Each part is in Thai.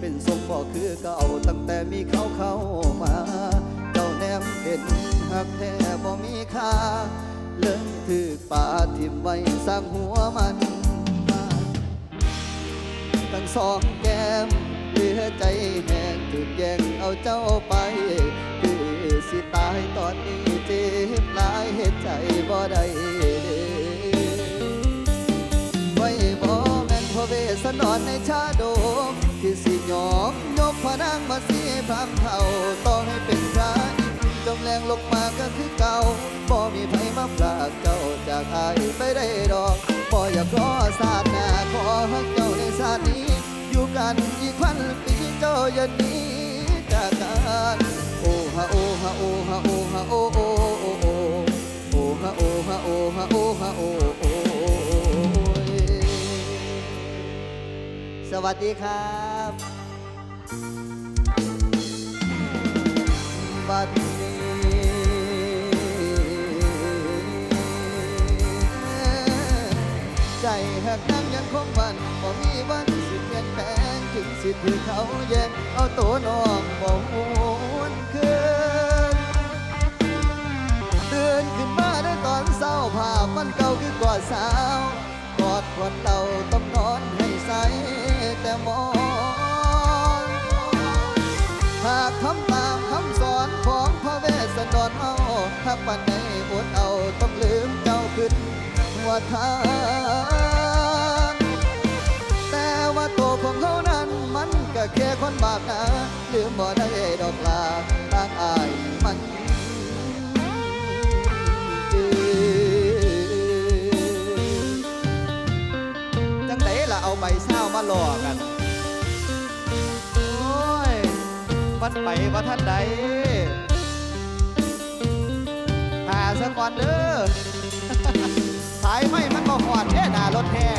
เป็นทรงบอคือเก่าตั้งแต่มีเขาเข้ามา เจ้าแนมเห็นหักแท้บ่มีค่าเลยถือป่าทิมไว้สร้างหัวมันมาทั้งสองแก้มเหลือใจแห้งถูกแย่งเอาเจ้าไปคือสิตายตอนนี้เจ็บหลายเหตุใจบ่ได้ไว้บ่แม่นพระเวสสันดรในชาโดม ที่สิยอมยกพระนางมาเสียพรำเท่าต้องให้เป็นพระอินจงแรงลงมาก็คือเก่าบ่มีไผมาปรากเจ้าจากอายไปได้ดอกบ่อยากรอศาสนาขอฮักเจ้าในชาตินี้ อยู่กันอีกพันปีเจ้าอย่าหนีจากกันโอ้ฮะโอ้ฮะโอ้ฮะโอ้ฮะโอ้โอ้โอ้โอ้ฮะโอ้ฮะโอ้ฮะโอ้ฮะโอ้โอ้ วัสดีครับบัดนี้ใจหักนั่งยังคงมันบ่มีวันสิเปลี่ยนแปลงถึงสิถือเขาแย่งเอาตัวน้องบ่หวนคืนตื่นขึ้นมาได้ตอนเศร้าภาพมันเก่าคือกอดสาวกอดควันเราต้อ มองหากทำตามคำสอนของพระเวสสันดรเอาถ้าปันในอดเอาต้องลืมเจ้าขึ้นว่าทางแต่ว่าตัวของเขานั้นมันก็แค่คนบาปนะลืมบ่ได้ดอกลาันไปว่าท่านใดหาสะก่อนเด้อสายไม่มันก็หอดแค่หน้ารถแห่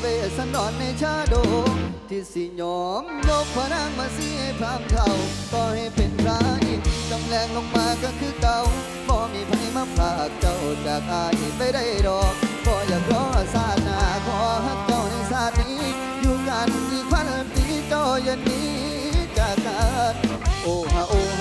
เวสสันดรในชาโดมที่สิยอมยกพระนางมาสีพรามเท่าก็ให้เป็นพระอินทร์จำแรงลงมาก็คือเก่าบ่มีไผมาพรากเจ้าจากอายไปได้ดอกบ่อยากรอศาสนาขอฮักเจ้าในชาตินี้ อยู่กันอีกพันปีเจ้าอย่านี้จากกันโอ้ฮะโอ้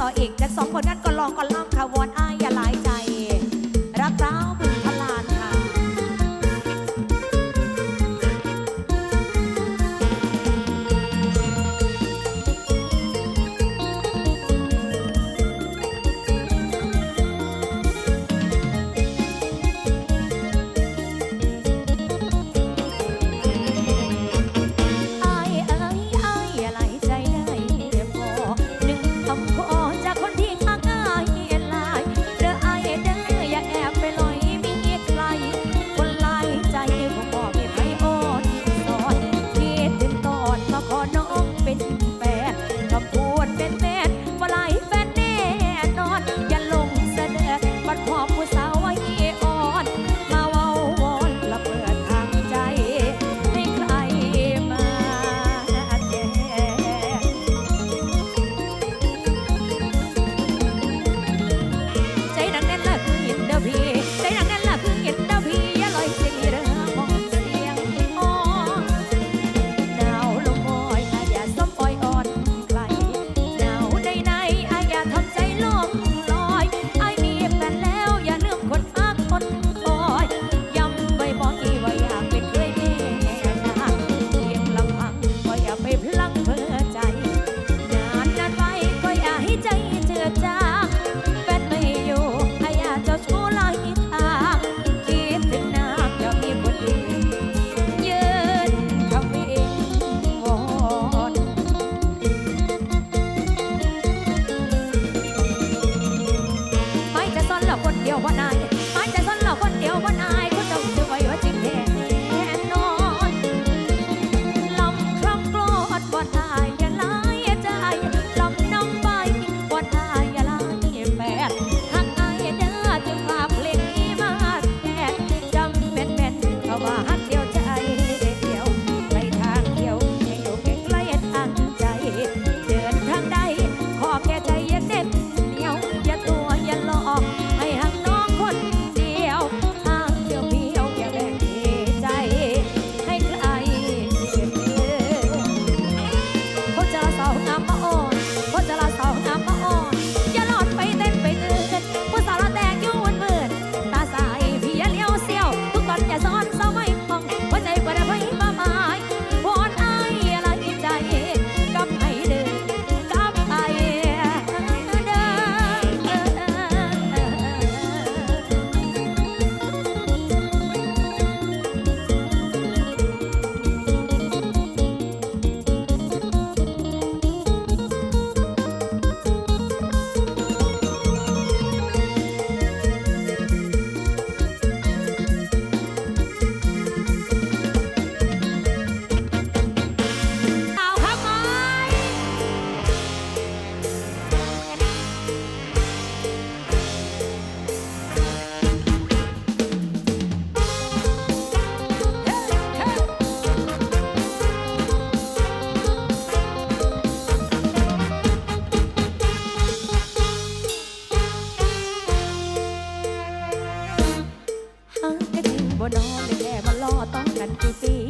ต่ออีกจากสองผลงานก็ลองก็ลองค่ะวอนอ้ายอย่าหลายใจ รักเรา นั้นจุตี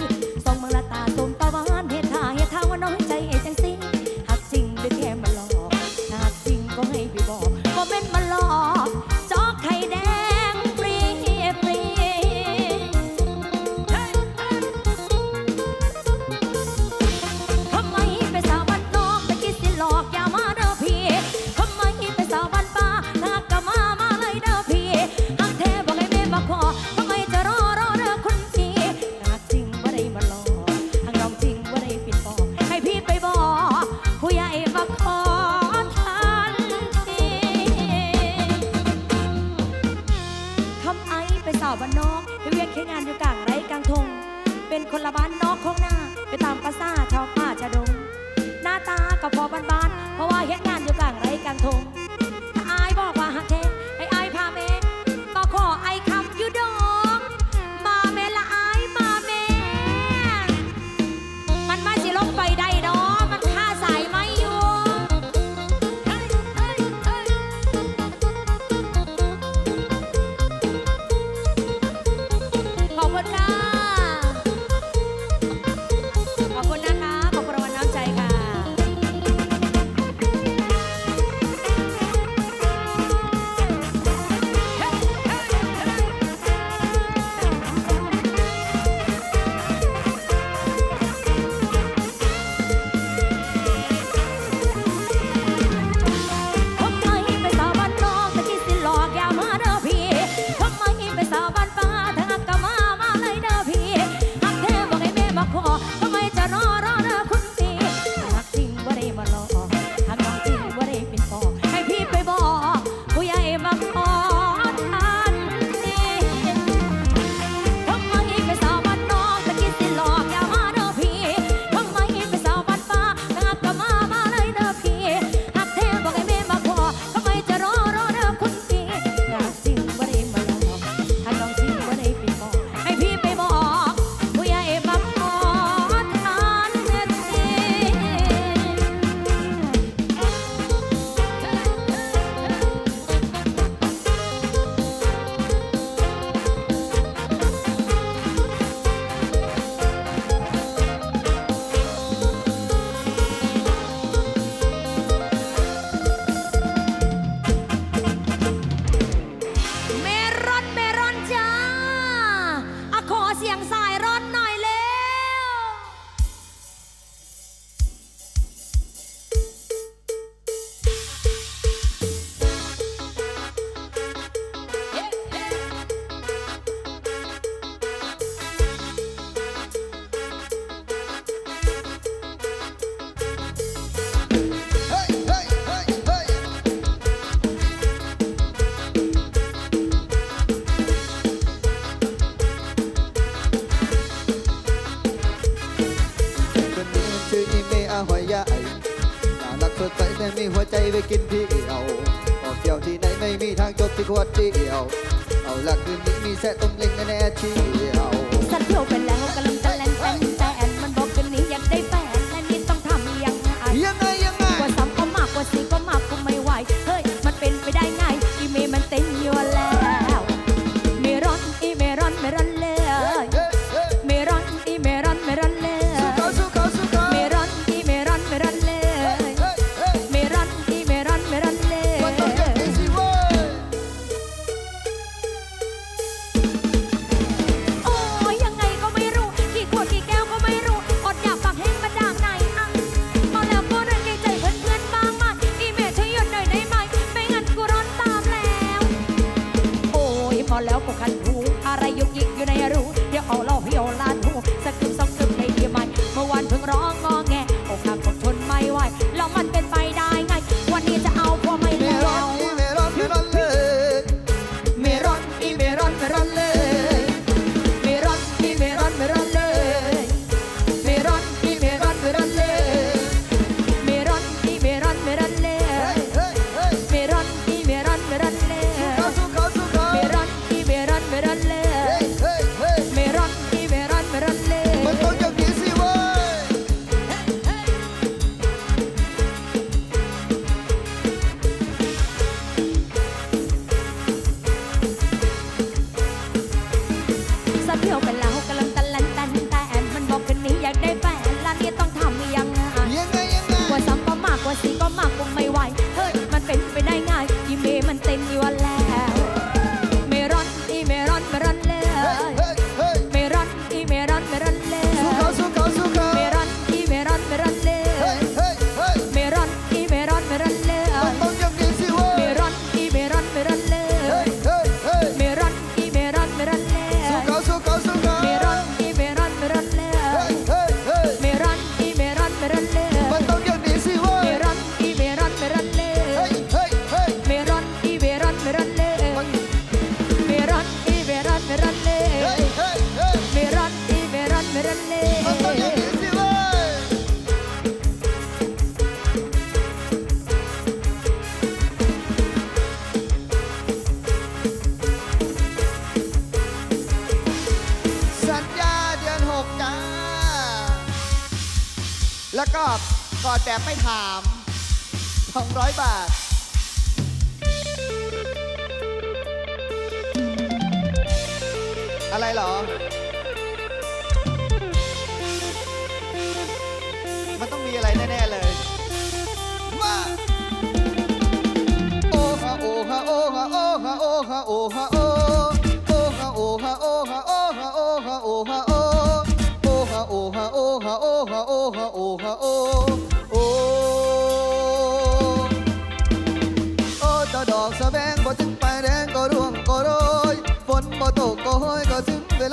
向上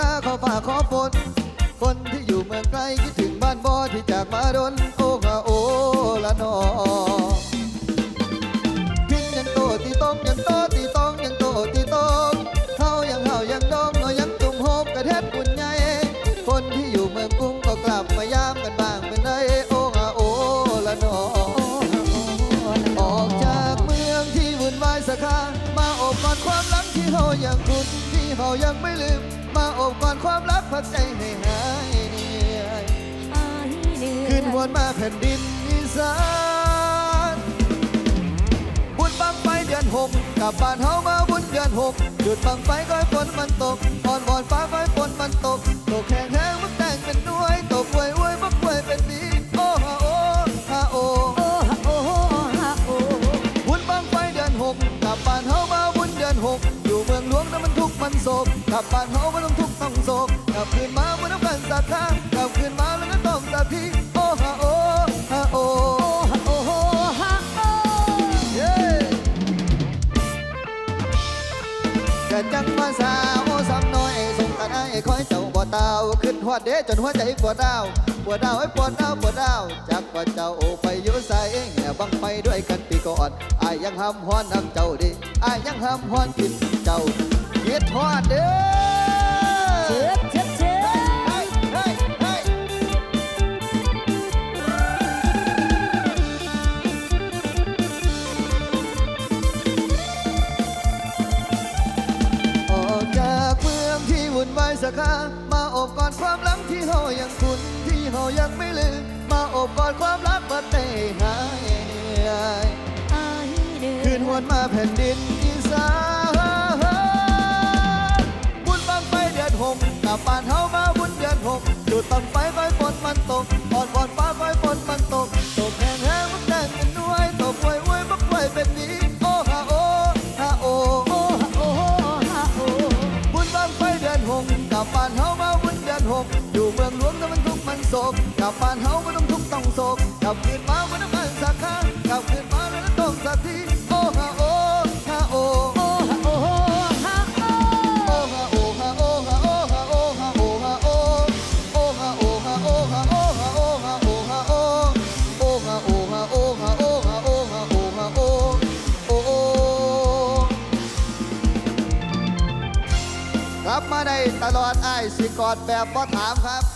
ลาขอฝากขอฝนคนที่อยู่เมืองไกลคิดถึงบ้านบ่อที่จากมาดนโอ้ฮาโอละนอพินยังโตตีต้องยังโตตีต้องยังโตตีต้องเฮายังเฮายังดองน้อยยังตุ่มโฮมกระเทศบุญใหญ่คนที่อยู่เมืองกรุงก็กลับมายามกันบ้างเป็นไรโอ้ฮาโอละนอออกจากเมืองที่วุ่นวายสักครามาอบกอดความหลังที่เฮายังคุ้นที่เฮายังไม่ลืม มาโอบกอดความรักพักใจให้หายเหนื่อยขึ้นวนมาแผ่นดินอีสานบุญบังไฟเดือนหกกับบ้านเฮามาบุญเดือนหกหยุดบังไฟก้อยฝนมันตกอ่อนบอนฟ้าไฟฝนมันตก ตกแห้งแห้งมันแต่งเป็นด้วย ตกไวยอวยมักไวยเป็นดี ขับบ้านเฮาบ่ต้องทุกข์ต้องโศกกลับคืนมาบ่ต้องการศรัทธากลับคืนมาแล้วก็ต้องสักทีโอ้ฮะโอ้ฮาโอ้ฮะโอ้แต่จังมาสาวสำน้อยสงกัไอ้คอยเจ้าบ่เตาขึ้นหัวเด้จนหัวใจปวดดาวปวดดาวไอ้ปวดดาวปวดดาวจากว่าเจ้าไปอยู่ใส่แง่บังไปด้วยกันปีก่อนอ้ยังห้าฮ้อนน้ำเจ้าดิอ้ยังห้าฮ้อนกินเจ้า ฮ็ดทอดเด้อเชิดเกจากเมืองที่วุ่นวายสักคามาอบกอดความหลังที่เฮายังคุ้นที่เฮายังไม่ลืมมาอบกอดความรักมาเตะหาย อายเด้อคืนหวนมาแผ่นดินอีสาน หกกลัานเฮามาบุญเดือนหกดูดตอนไฟไฟฝนมันตกปอดปอดฟ้าไฟฝนมันตกตกแห้งแห้งมันแดงกันน้วยตกป่วยอวยบักป่วยเป็นนี้โอ้ฮาโอ้ฮาโอ้โอ้ฮาโอ้ฮาโอบุญบ้างไฟเดือนหกกลัานเฮามาบุญเดือนหกอยู่เมืองหลวงแล้วมันทุกข์มันโศกกลัานเฮาไม่ต้องทุกข์ต้องโศกกลับคืนมาไม่ต้อง กอดแบบบ่ถามครับ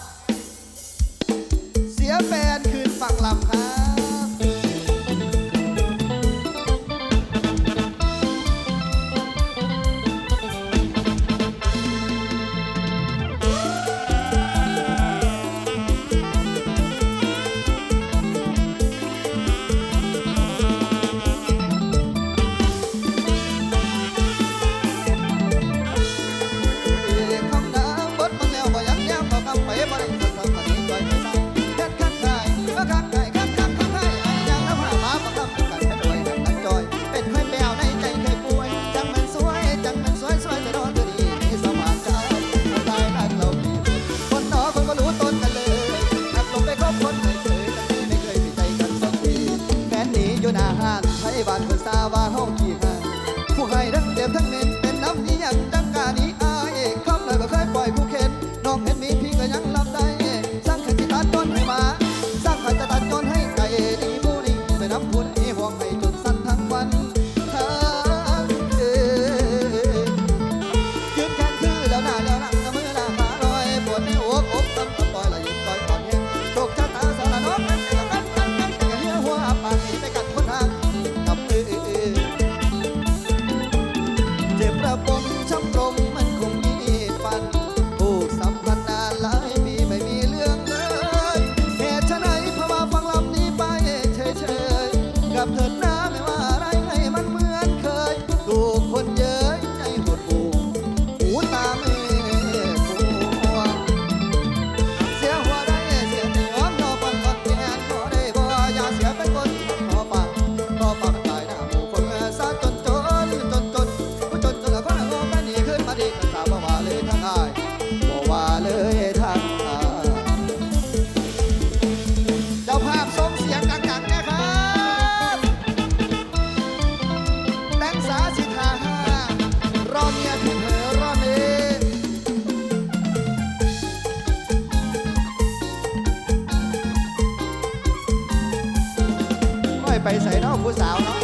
ไปใส่เนาะผู้สาวเนาะ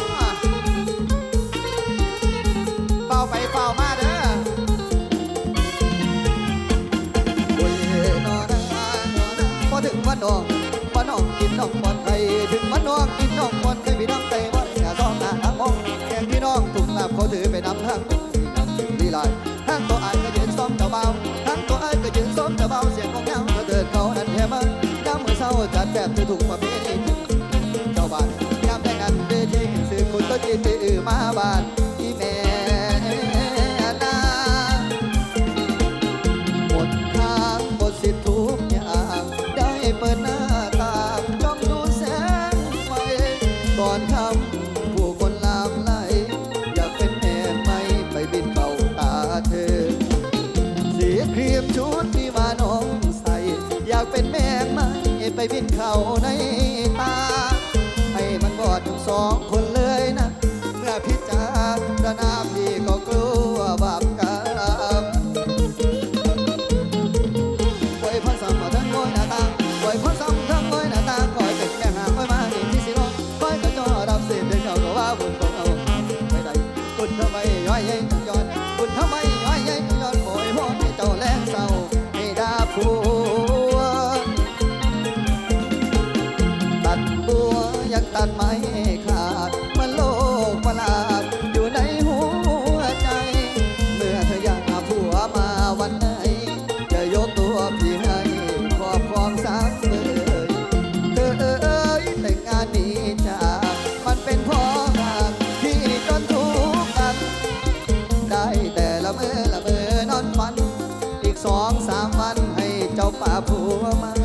เฝ้าไปเฝ้ามาเด้อบุญนอนพอถึงวันน้องวันน้องกินน้องบอลไทยถึงวันน้องกินน้องบอลไทยพี่น้องไทยวันแค่ซ้องหน้าทั้งมองแกงพี่น้องถูกลาบเขาถือไปนำทาง มาบ้านที่แม่นาหมดทางหมดสิทธุกอย่างได้เปิดหน้าต่างจ้องดูแสงไฟก่อนคำผู้คนลามไหลอยากเป็นแม่ไม่ไปบินเบาตาเธอ เสียครีมชุดที่มาน้องใส่ อยากเป็นแม่ไม่ไปบินเขาใน มาป่า